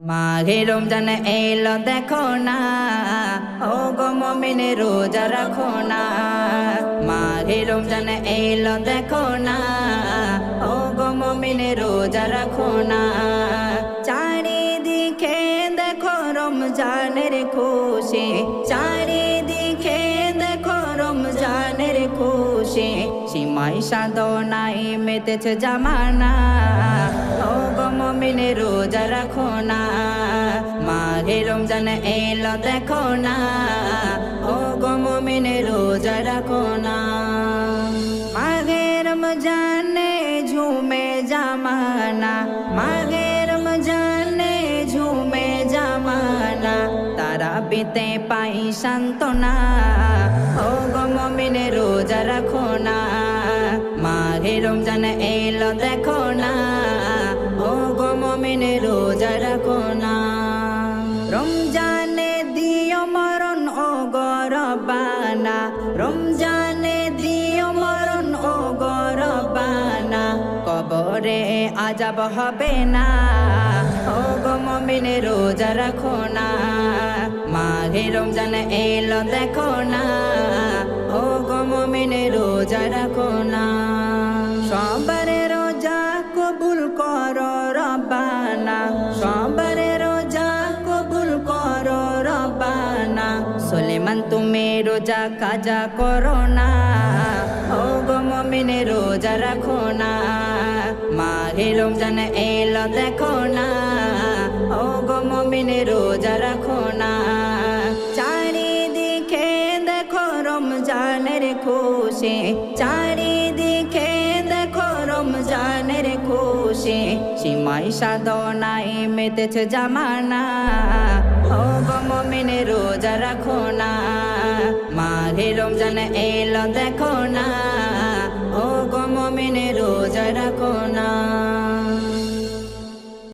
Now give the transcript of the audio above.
মাঘে রমজান এলো দেখো না। ও গো মমিনে রোজা রাখো না। মাঘে রমজান এলো দেখো না। ও গো মমিনে রোজা রাখো না। চারিদিকে দেখো রমজানের খুশি। চারিদিকে দেখো রমজানের খুশি। সীমাই সাধনাই মেতেছে জামানা। ও গো রোজা রাখো না, মাঘে রমজান এলো দেখো না। ও গো রোজা রাখো না। মাঘে রমজানে ঝুমে জামানা, মাঘে তারা পাই সান্ত্বনা ও গো মমিনে রোজা রাখো না, মাঘে রমজান এলো দেখো না ও গো মমিনে রোজা রাখো না। রমজানে দিও মরণ ও গরবানা রমজানে দিও মরণ ও গরবানা কবরে আজাব হবে না। ও গো মমিনে, রোজা রাখো না। মাঘে রমজান এলো, দেখো না। ও গো মমিনে, রোজা রাখো না। সবারে রোজা কবুল করো রব্বানা। সবারে রোজা কবুল করো রব্বানা। সুলেমান, তুমি রোজা কাজা করো না। ও গো মমিনে, রোজা রাখো না। মাঘে রমজান এলো, দেখো না। ও গো মমিনে, রোজা রাখো না। চারিদিকে দেখো রমজানের খুশি চারিদিকে দেখো রমজানের খুশি সীমাই সাধনাই মেতেছে জামানা। ও গো মমিনে, রোজা রাখো রমজান এলো দেখো না। ও গো মমিনে রোজা রাখো না।